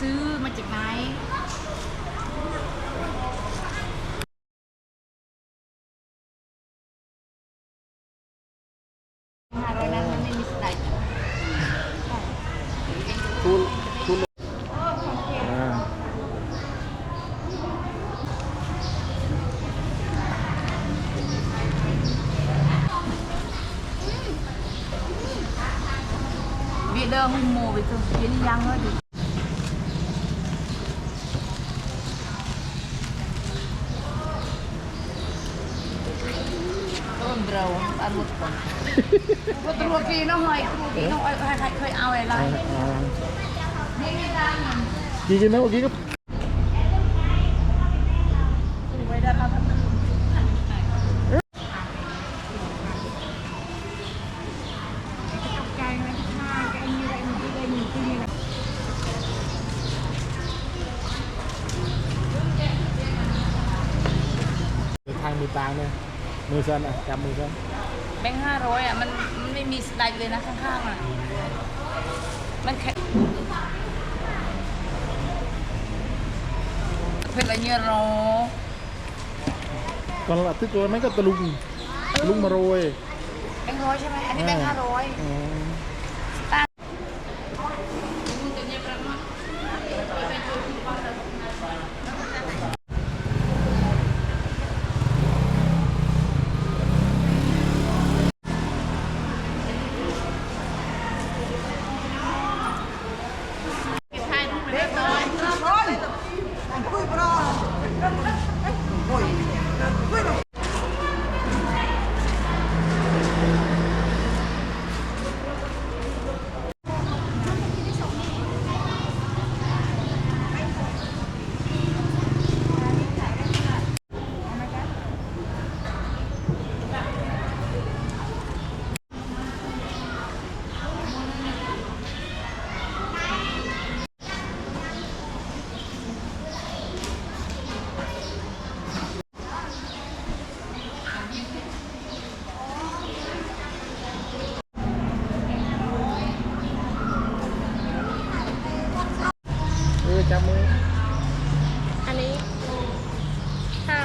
ซื้อมาจากไหนห้าร้อนั้นมไม่มีสไตล์ทุนวีเดอร์หุ่มโมไปจนเย็นยังเลยน เราอันหมดก่อนว่าตัวกีน้องหอยตัวกีน้อง บเดินทางมือตางเนี่ยมือเส้นอะจับมือเส้นแบงค์ห้าร้อยอะมันมันไม่มีสไลด์เลยนะข้างๆอะมันแค่เป็นอะไรเงี้ยรอ ตอนหลับที่ตัวนั้นก็ตะลุงตะลุงมาโรยแบงค์ร้อยใช่ไหมอันนี้แบงค์ห้าร้อยอืมเอ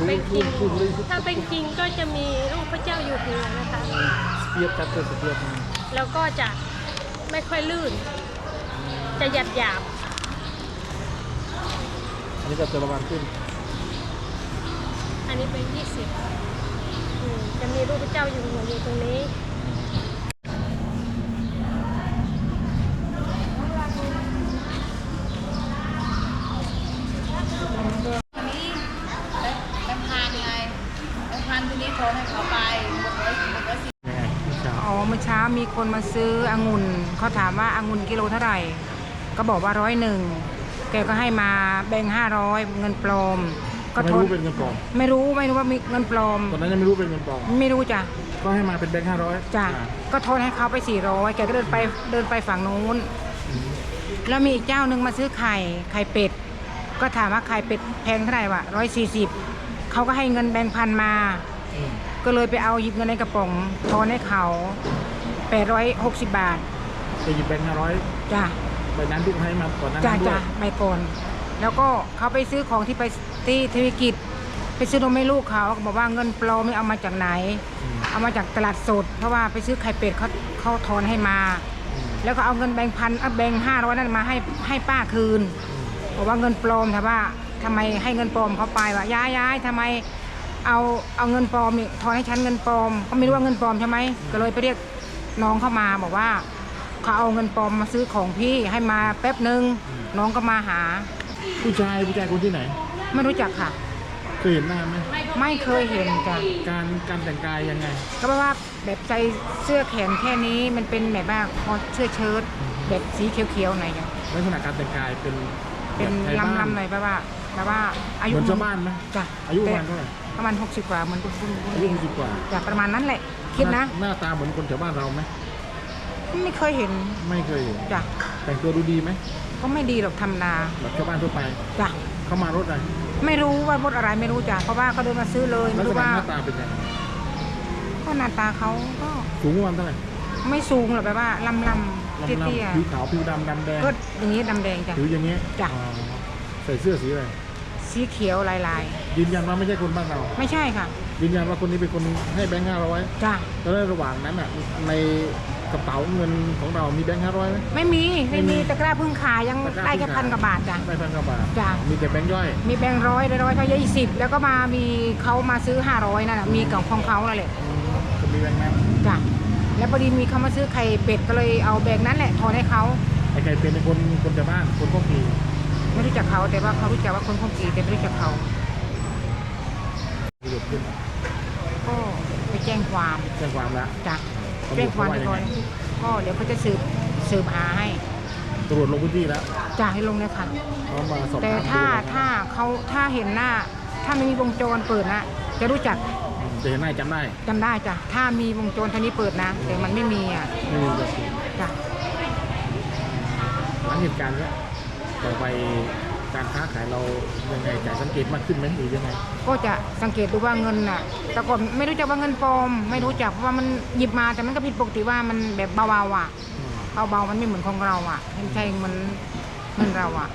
เป็นจริงพูดพูดพูดถ้าเป็นจริงก็จะมีรูปพระเจ้าอยู่หัวนะคะเปียบจับตัวเปียบมาแล้วก็จะไม่ค่อยลื่น จะหยาบหยาบอันนี้ก็จะระวังขึ้นๆอันนี้เป็นยี่สิบจะมีรูปพระเจ้าอยู่หัวอยู่ตรงนี้อันนี้แบงค์แบงค์พันไงแบงค์พันทีนี้โทรให้เขาไปหมดร้อยหมดร้อยสิบ ยังไงพี่เช้า อ๋อเมื่อเช้ามีคนมาซื้อองุ่นเขาถามว่าองุ่นกิโลเท่าไหร่ ก็บอกว่าร้อยหนึ่งแกก็ให้มาแบ่งห้าร้อยเงินปลอม ก็ไม่ทนรู้เป็นเงินปลอมไม่รู้ไม่รู้ว่ามีเงินปลอม ตอนนั้นยังไม่รู้เป็นเงินปลอม ไม่รู้จ้ะก็ให้มาเป็นแบงค์ห้าร้อยจ้ะก็ทนให้เขาไปสี่ร้อยแกก็เดินไปเดินไปฝั่งนู้น แล้วมีอีกเจ้าหนึ่งมาซื้อไข่ไข่เป็ด ก็ถามว่าไข่เป็ดแพงเท่าไหร่วะร้อยสี่สิบเขาก็ให้เงินแบงค์พันมา ก็เลยไปเอาหยิบเงินในกระป๋องทอนให้เขา แปดร้อยหกสิบบาทไปหยิบแบงค์ห้าร้อยจ้ะใบนั้นที่เขาให้มาก่อนหนั้านจ้ะด้วจ้ะยไปก่อน แล้วก็เขาไปซื้อของที่ไปที่ธวิกิจ ไปซื้อนมให้ลูกเขาเขาบอกว่าเงินปลอมไม่เอามาจากไหน อืมเอามาจากตลาดสด เพราะว่าไปซื้อไข่เป็ดเขาเขาทอนให้มาแล้วก็เอาเงินแบงค์พันเอาแบงค์ห้าร้อยนั้นมาให้ให้ป้าคืน บอกว่าเงินปลอมถามว่าทำไมให้เงินปลอมเขาไปวะย้ายย้ายทำไมเอาเอาเงินปลอมนี่ทอนให้ฉันเงินปลอมก็ไม่รู้ว่าเงินปลอมใช่ไหมก็เลยไปเรียก น้องเข้ามาบอกว่าเขาเอาเงินปลอมมาซื้อของพี่ให้มาแป๊บหนึ่งน้องก็มาหา ผู้ชายผู้ชายคนที่ไหน ไม่รู้จักค่ะ เคยเห็นหน้าไหมไม่เคยเห็นจ้ะการการแต่งกายยังไง ก็เพราะว่าแบบใจเสื้อแขนแค่นี้มันเป็นแบบว่าพอเสื้อเชิ้ตแบบสีเขียวๆหน่อยจ้ะลักษณะการแต่งกายเป็นเป็นแบบไทยบ้าลำๆหน่อยแปลว่าแปลว่าอายุเหมือนชาวบ้านไหมจ้ะอายุประมาณเท่าไหร่ ประมาณหกสิบกว่าเหมือนคุณคุณคุณอายุหกสิบกว่าจ้ะประมาณนั้นแหละ คิดนะ หน้าหน้าตาเหมือนคนแถวบ้านเราไหมไม่เคยเห็นไม่เคยเห็นจ้ะแต่งตัวดูดีไหมก็ไม่ดีหรอกทำนาแบบชาวบ้านทั่วไปจ้ะเข้ามารถอะไรไม่รู้ว่ารถอะไรไม่รู้จ้ะเพราะว่าเขาเดินมาซื้อเลยลัไม่กษรู้ณะว่าหน้าตาเป็นยังไงก็หน้าตาเขาก็สูงประมาณเท่าไหร่ไม่สูงหรอกแบบว่าลำลำๆลำเตี้ลำยผิวขาวผิวดำดำแดงๆก็อย่างนี้ดำแดงจ้ะ ผิวอย่างเงี้ยจ้ะ อ๋อใส่เสื้อสีอะไร สีเขียวลายยืนยันว่าไม่ใช่คนบ้านเรา ๆ ไม่ใช่ค่ะยืนยันว่าคนนี้เป็นคนให้แบงค์ห้าร้อยจ้ะแล้วในระหว่างนั้นอะในกระเป๋าเงินของเรามีแบงค์ห้าร้อยไหม ไม่มีไม่มีตะกร้าพึ่งขายยังตะกร้าได้แค่พึ่งขาย พันกว่าบาทจ้ะได้พันกว่าบาทจ้ะ มีแต่แบงค์ย่อย มีแบงค์ร้อยร้อยเขายี่สิบแล้วก็มามีเขามาซื้อห้าร้อยนั่นแหะมีกับของเขานั่นแหละอืมก็มีแบงค์นั้นจ้ะแล้วพอดีมีเขามาซื้อไข่เป็ดก็เลยเอาแบงค์นั้นแหละทอนให้เขาไอ้ใครเป็นคนคนจากบ้านคนก็มี ไม่รู้จักเขาแต่ว่าเขารู้จักว่าคนคงกีแต่ไม่รู้จักเขาประโยชน์ขึ้นก็ไปแจ้งความแจ้งความละจ้ะตำรวจแจ้งความเขาไปว่ายังก่อนไงก็เดี๋ยวเขาจะสืบสืบหาให้ตำรวจลงพื้นที่แล้วจ่ายให้ลงเลยค่ะเขามาสอบแต่ถามถ้าดูนะถ้าเขาถ้าเห็นหน้า ถ้าไม่มีวงจรเปิดนะจะรู้จักจะเห็นหน้าจำได้จำได้จ้ะถ้ามีวงจรท่านี้เปิดนะแต่มันไม่มีอะไม่มีแบบจ้ะหลังเหตุการณ์เนี้ย ต่อไปการค้าขายเรายังไงจ่ายสังเกตมากขึ้นไหมหรือยังไง ก็จะสังเกตดูว่าเงินน่ะ แต่ก่อนไม่รู้จักว่าเงินปลอม ไม่รู้จักเพราะว่ามันหยิบมาแต่มันก็ผิดปกติว่ามันแบบเบาๆอะอืมเบาๆมันไม่เหมือนของเราอะไม่ใช่เหมือนเงินเราอะ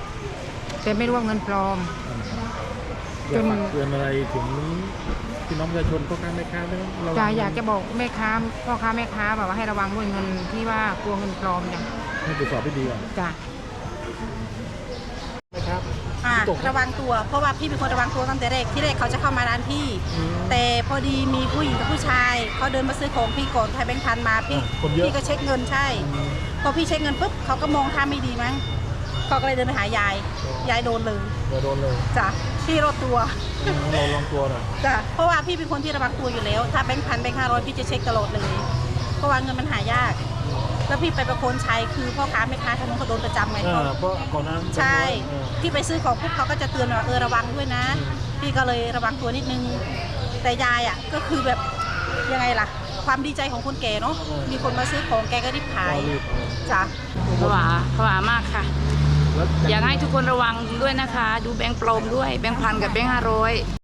แต่ไม่รู้ว่าเงินปลอมอยากจนฝากเตือนอะไรถึงพี่น้องประชาชนพ่อค้าแม่ค้าไหมระวังจะอยากจะบอกแม่ค้าพ่อค้าแม่ค้าแบบว่าให้ระวังด้วยเงินที่ว่ากลัวเงินปลอมจ้ะให้ตรวจสอบให้ดีก่อนจ้ะนะครับอะ ตก ระวังตัว เพราะว่าพี่เป็นคนระวังตัวตั้งแต่แรกที่แรกเขาจะเข้ามาร้านพี่ อืมแต่พอดีมีผู้หญิงกับผู้ชายเขาเดินมาซื้อของพี่ก่อนไทยแบงค์พันมาพี่อะคนเยอะ พี่ก็เช็คเงินใช่อืมพอพี่เช็คเงินปุ๊บเขาก็มองท่าไม่ดีมั้งเขาก็เลยเดินไปหายายยายโดนเลยเดี๋ยวโดนเลยจ้ะพี่รอดตัวอืมเราลองตัวหน่อยจ้ะเพราะว่าพี่เป็นคนที่ระวังตัวอยู่แล้ว ถ้าแบงค์พันแบงค์ห้าร้อยพี่จะเช็คตลอดเลยเพราะว่าเงินมันหายาก แล้วพี่ไปประโคนชัยคือพ่อค้าแม่ค้าทางนู้นเขาโดนประจำไงเอเขาอเพราะก่อนนั้นใช่เออที่ไปซื้อของปุ๊บเขาก็จะเตือนว่าเออระวังด้วยนะ อืม พี่ก็เลยระวังตัวนิดนึง แต่ยายอะก็คือแบบยังไงล่ะ ความดีใจของคนแก่เนาะมีคนมาซื้อของแกก็รีบขายรีบจ้ะ ผวาผวามากค่ะ แล้วอยากให้ทุกคนระวังด้วยนะคะ ดูแบงค์ปลอมด้วย แบงค์พันกับแบงค์ห้าร้อย